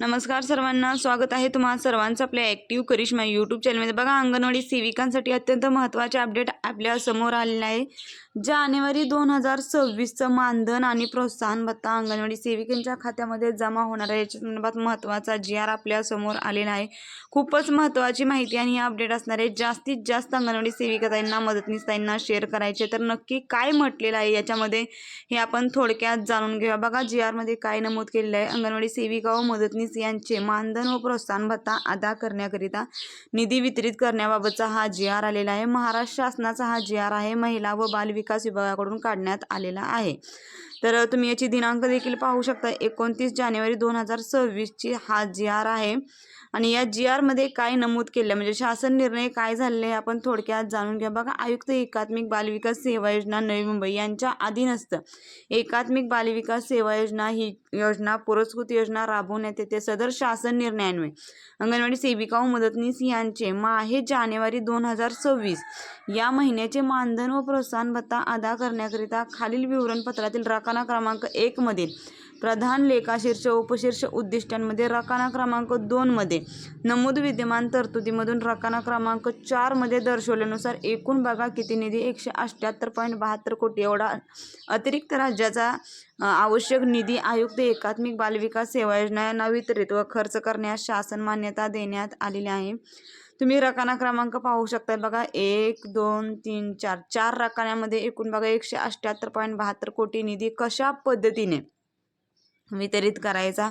नमस्कार सर्वांना स्वागत आहे तुम्हा सर्वांचं आपल्या ॲक्टिव्ह करिश्मा यूट्यूब चॅनलमध्ये बघा अंगणवाडी सेविकांसाठी अत्यंत महत्त्वाचे अपडेट आपल्यासमोर आहे. जानेवारी दोन हजार सव्वीसचं मानधन आणि प्रोत्साहन भत्ता अंगणवाडी सेविकांच्या खात्यामध्ये जमा होणार आहे. याच्या संदर्भात महत्त्वाचा जी आर आपल्यासमोर आलेला आहे. खूपच महत्त्वाची माहिती आणि हे अपडेट असणार आहे. जास्तीत जास्त अंगणवाडी सेविकाताईंना मदतनीस ताईंना शेअर करायचे तर नक्की काय म्हटलेलं आहे याच्यामध्ये हे आपण थोडक्यात जाणून घेऊया. बघा जी आरमध्ये काय नमूद केलेलं आहे. अंगणवाडी सेविका व मदतनीस यांचे मानधन व प्रोत्साहन भत्ता अदा करण्याकरिता निधी वितरित करण्याबाबतचा हा जी आर आलेला आहे. महाराष्ट्र शासनाचा हा जी आर आहे. महिला व बालविकास विभागाकडून काढण्यात आलेला आहे. तर तुम्ही याची दिनांक देखील पाहू शकता. एकोणतीस जानेवारी दोन हजार सव्वीसची हा जी आर आहे. आणि या जी आरमध्ये काय नमूद केलं? म्हणजे शासन निर्णय काय झालेले आपण थोडक्यात जाणून घ्या. बघा आयुक्त एकात्मिक बालविकास सेवा योजना नवी मुंबई यांच्या अधीन असतं. एकात्मिक बालविकास सेवा योजना ही योजना पुरस्कृत योजना राबवण्यात येते. सदर शासन निर्णयान्वये अंगणवाडी सेविका व मदतनीस यांचे माहे जानेवारी दोन हजार सव्वीस. या महिन्याचे मानधन व प्रोत्साहन भत्ता अदा करण्याकरिता खालील विवरणपत्रातील रकाना क्रमांक एकमधील प्रधान लेखाशीर्ष उपशीर्ष उद्दिष्टांमध्ये रकाना क्रमांक दोनमध्ये नमूद विद्यमान तरतुदीमधून रकाना क्रमांक चारमध्ये दर्शवल्यानुसार एकूण बघा किती निधी? एकशे अठ्ठ्याहत्तर पॉईंट बहात्तर कोटी. एवढा अतिरिक्त राज्याचा आवश्यक निधी आयुक्त एकात्मिक बालविकास सेवा योजना यांना वितरित व खर्च करण्यास शासन मान्यता देण्यात आलेली आहे. तुम्ही रकाना क्रमांक पाहू शकता बघा एक दोन तीन चार. चार रकान्यामध्ये एकूण बघा एकशे अठ्ठ्याहत्तर पॉईंट बहात्तर कोटी निधी कशा पद्धतीने वितरित करायचा?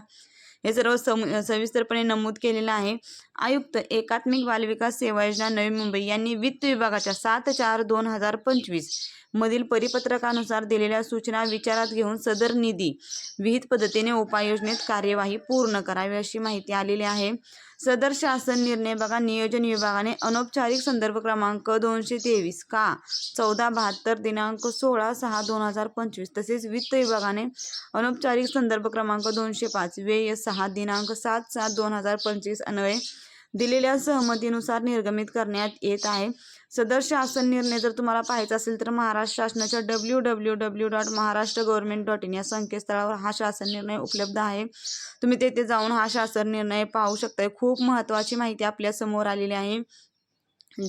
हे सर्व सम सविस्तरपणे नमूद केलेलं आहे. आयुक्त एकात्मिक बालविकास सेवा योजना नवी मुंबई यांनी वित्त विभागाच्या सात चार दोन हजार पंचवीस मधील परिपत्रकानुसार दिलेल्या सूचना विचारात घेऊन सदर निधी विहित पद्धतीने उपाययोजनेत कार्यवाही पूर्ण करावी अशी माहिती आलेली आहे. सदर शासन निर्णय बघा नियोजन विभागाने अनौपचारिक संदर्भ क्रमांक दोनशे तेवीस का चौदा बहात्तर दिनांक सोळा सहा दोन हजार पंचवीस तसेच वित्त विभागाने अनौपचारिक संदर्भ क्रमांक दोनशे पाच व्यय सहा दिनांक सात सात दोन हजार पंचवीस अन्वये दिलेल्या सहमतीनुसार निर्गमित करण्यात येत आहे. सदर शासन निर्णय जर तुम्हाला पाहायचा असेल तर महाराष्ट्र शासनाच्या W W W dot Maharashtra government dot in या संकेतस्थळावर हा शासन निर्णय उपलब्ध आहे. तुम्ही तेथे जाऊन हा शासन निर्णय पाहू शकताय. खूप महत्त्वाची माहिती आपल्यासमोर आलेली आहे.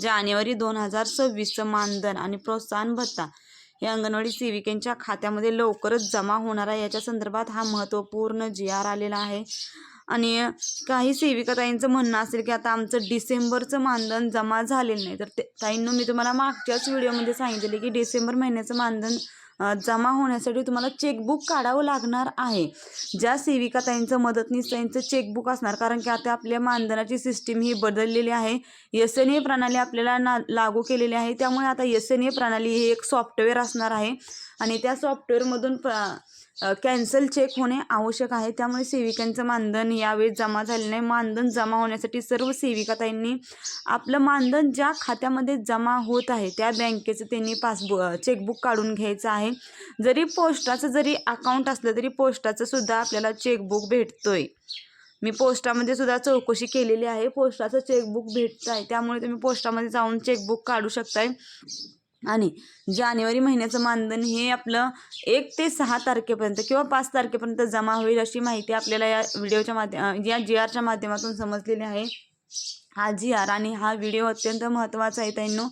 जानेवारी दोन हजार सव्वीसचं मानधन आणि प्रोत्साहन भत्ता. या अंगणवाडी सेविकांच्या खात्यामध्ये लवकरच जमा होणार आहे. याच्या संदर्भात हा महत्त्वपूर्ण जी आर आलेला आहे. आणि काही सेविकाताईंचं म्हणणं असेल की आता आमचं डिसेंबरचं मानधन जमा झालेलं नाही. तर ते ताईंनो मी तुम्हाला मागच्याच व्हिडिओमध्ये सांगितले की डिसेंबर महिन्याचं मानधन जमा होण्यासाठी तुम्हाला चेकबुक काढावं लागणार आहे. ज्या सेविकाताईंचं मदतनीस ताईंचं चेकबुक असणार कारण की आता आपल्या मानधनाची सिस्टीम ही बदललेली आहे. एस एन ए प्रणाली आपल्याला ना लागू केलेली आहे. त्यामुळे आता एस एन ए प्रणाली ही एक सॉफ्टवेअर असणार आहे. आणि त्या सॉफ्टवेअरमधून कॅन्सल चेक होणे आवश्यक आहे. त्यामुळे सेविकांचं मानधन यावेळी जमा झाले नाही. मानधन जमा होण्यासाठी सर्व सेविकाताईंनी आपलं मानधन ज्या खात्यामध्ये जमा होत आहे त्या बँकेचं त्यांनी पासबुक चेकबुक काढून घ्यायचं आहे. जरी पोस्टाचं जरी अकाउंट असलं तरी पोस्टाचं सुद्धा आपल्याला चेकबुक भेटतोय. मी पोस्टामध्ये सुद्धा चौकशी केलेली आहे. पोस्टाचं चेकबुक भेटतं आहे त्यामुळे तुम्ही पोस्टामध्ये जाऊन चेकबुक काढू शकताय. आणि जानेवारी महिन्याचं मानधन हे आपलं एक ते सहा तारखेपर्यंत किंवा पाच तारखेपर्यंत जमा होईल अशी माहिती आपल्याला या व्हिडिओच्या माध्यम या जी आरच्या माध्यमातून समजलेली आहे. हा जी आर आणि हा व्हिडिओ अत्यंत महत्त्वाचा आहे ताईंनो.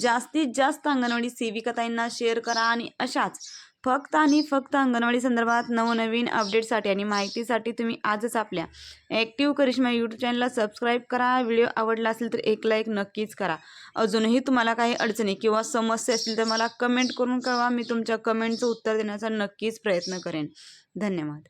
जास्तीत जास्त अंगणवाडी सेविका ताईंना शेअर करा आणि अशाच फक्त आणि फक्त अंगणवाडी संदर्भात नवनवीन अपडेटसाठी आणि माहितीसाठी तुम्ही आजच आपल्या ॲक्टिव्ह करिश्मा यूट्यूब चॅनलला सबस्क्राईब करा. व्हिडिओ आवडला असेल तर एक लाईक नक्कीच करा. अजूनही तुम्हाला काही अडचणी किंवा समस्या असतील तर मला कमेंट करून कळवा. मी तुमच्या कमेंटचं उत्तर देण्याचा नक्कीच प्रयत्न करेन. धन्यवाद.